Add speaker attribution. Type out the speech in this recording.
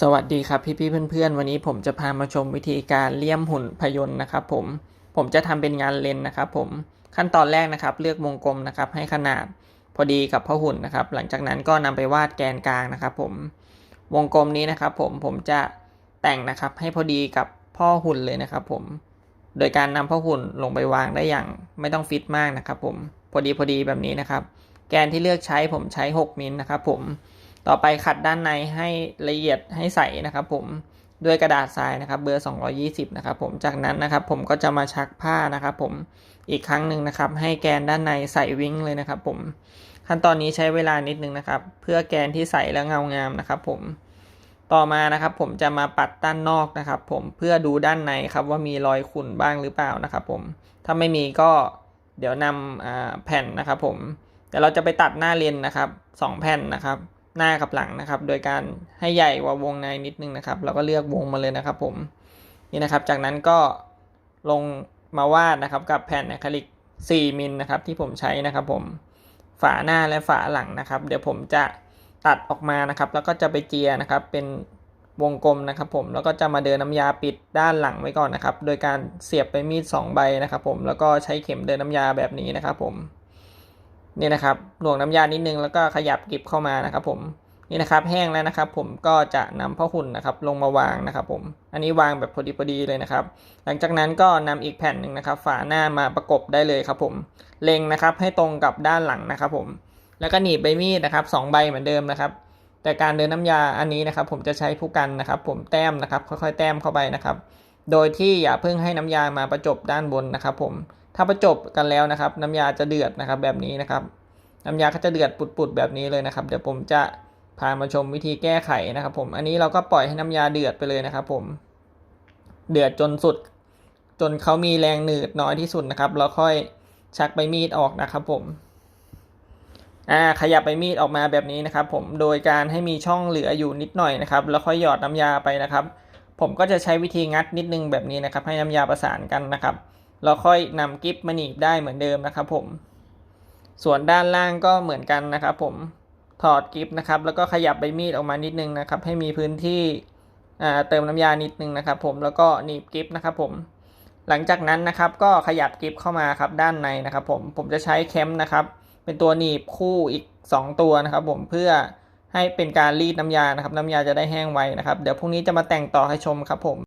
Speaker 1: สวัสดีครับพี่ๆเพื่อนๆ วันนี้ผมจะพามาชมวิธีการเลี่ยมหุ่นพยนต์นะครับผมผมจะทำเป็นงานเลนนะครับผมขั้นตอนแรกนะครับเลือกวงกลมนะครับให้ขนาดพอดีกับพ่อหุ่นนะครับ หลังจากนั้นก็นำไปวาดแกนกลางนะครับผมวงกลมนี้นะครับผมผมจะแต่งนะครับให้พอดีกับพ่อหุ่นเลยนะครับผมโดยการนำพ่อหุ่นลงไปวางได้อย่างไม่ต้องฟิตมากนะครับผมพอดีพอดีแบบนี้นะครับ แกนที่เลือกใช้ผมใช้ 6มิลนะครับผม ต่อไปขัดด้านในให้ละเอียดให้ใสนะครับ ผมด้วยกระดาษทรายนะครับ เบอร์ 220 นะครับ ผมจากนั้นนะครับ ผมก็จะมาชักผ้านะครับ ผมอีกครั้งหนึ่งนะครับ ให้แกนด้านในใส่วิ้งเลยนะครับ ผมขั้นตอนนี้ใช้เวลานิดนึงนะครับ เพื่อแกนที่ใสและเงางามนะครับ ผมต่อมานะครับ ผมจะมาปัดด้านนอกนะครับ ผมเพื่อดูด้านในครับว่ามีรอยขุ่นบ้างหรือเปล่านะครับ ผมถ้าไม่มีก็เดี๋ยวนำแผ่นนะครับ ผมเดี๋ยวเราจะไปตัดหน้าเลนนะครับสองแผ่นนะครับ หน้ากับหลังนะครับ โดยการให้ใหญ่กว่าวงในนิดนึงนะครับแล้วก็เลือกวงมาเลยนะครับ ผมนี่นะครับ จากนั้นก็ลงมาวาดนะครับกับแผ่นอะคริลิก 4มิลนะครับที่ผมใช้นะครับ ผมฝาหน้าและฝาหลังนะครับ เดี๋ยวผมจะตัดออกมานะครับ แล้วก็จะไปเจียนะครับ เป็นวงกลมนะครับ ผมแล้วก็จะมาเดินน้ำยาปิดด้านหลังไว้ก่อนนะครับ โดยการเสียบไปมีด 2 ใบนะครับ ผมแล้วก็ใช้เข็มเดินน้ำยาแบบนี้นะครับ ผม นี่นะครับหน่วงน้ำยานิดนึงแล้วก็ขยับกิบเข้ามานะครับ ผมนี่นะครับแห้งแล้วนะครับ ผมก็จะนำพ่อหุ่นนะครับ ลงมาวางนะครับ ผมอันนี้วางแบบพอดีพอดีเลยนะครับ หลังจากนั้นก็นำอีกแผ่นหนึ่งนะครับ ฝาหน้ามาประกบได้เลยครับ ผมเล็งนะครับ ให้ตรงกับด้านหลังนะครับ ผม แล้วก็หนีบใบมีดนะครับสองใบเหมือนเดิมนะครับ แต่การเดินน้ำยาอันนี้นะครับ ผมจะใช้ผู้กันนะครับ ผมแต้มนะครับ ค่อยๆ แต้มเข้าไปนะครับ โดยที่อย่าเพิ่งให้น้ำยามาประจบด้านบนนะครับ ผม ถ้าประจบกันแล้วนะครับ น้ำยาจะเดือดนะครับแบบนี้นะครับ น้ำยาก็จะเดือดปุดๆแบบนี้เลยนะครับ เดี๋ยวผมจะพามาชมวิธีแก้ไขนะครับผมอันนี้เราก็ปล่อยให้น้ำยาเดือดไปเลยนะครับ ผม เดือดจนสุด จนเขามีแรงหนืดน้อยที่สุดนะครับแล้วค่อยชักใบมีดออกนะครับ ผมอ่าขยับใบมีดออกมาแบบนี้นะครับ ผมโดยการให้มีช่องเหลืออยู่นิดหน่อยนะครับ แล้วค่อยหยอดน้ำยาไปนะครับ ผมก็จะใช้วิธีงัดนิดนึงแบบนี้นะครับ ให้น้ำยาประสานกันนะครับ แล้วค่อยนำกิฟมาหนีบได้เหมือนเดิมนะครับผม ส่วนด้านล่างก็เหมือนกันนะครับผมถอดกิฟนะครับแล้วก็ขยับใบมีดออกมานิดนึงนะครับ ให้มีพื้นที่เติมน้ำยานิดนึงนะครับ ผมแล้วก็หนีบกิฟนะครับผม หลังจากนั้นนะครับก็ขยับกิฟเข้ามาครับด้านในนะครับ ผมผมจะใช้แคมนะครับ เป็นตัวหนีบคู่อีก 2 ตัวนะครับ ผมเพื่อให้เป็นการรีดน้ำยานะครับ น้ำยาจะได้แห้งไวนะครับ เดี๋ยวพรุ่งนี้จะมาแต่งต่อให้ชมครับผม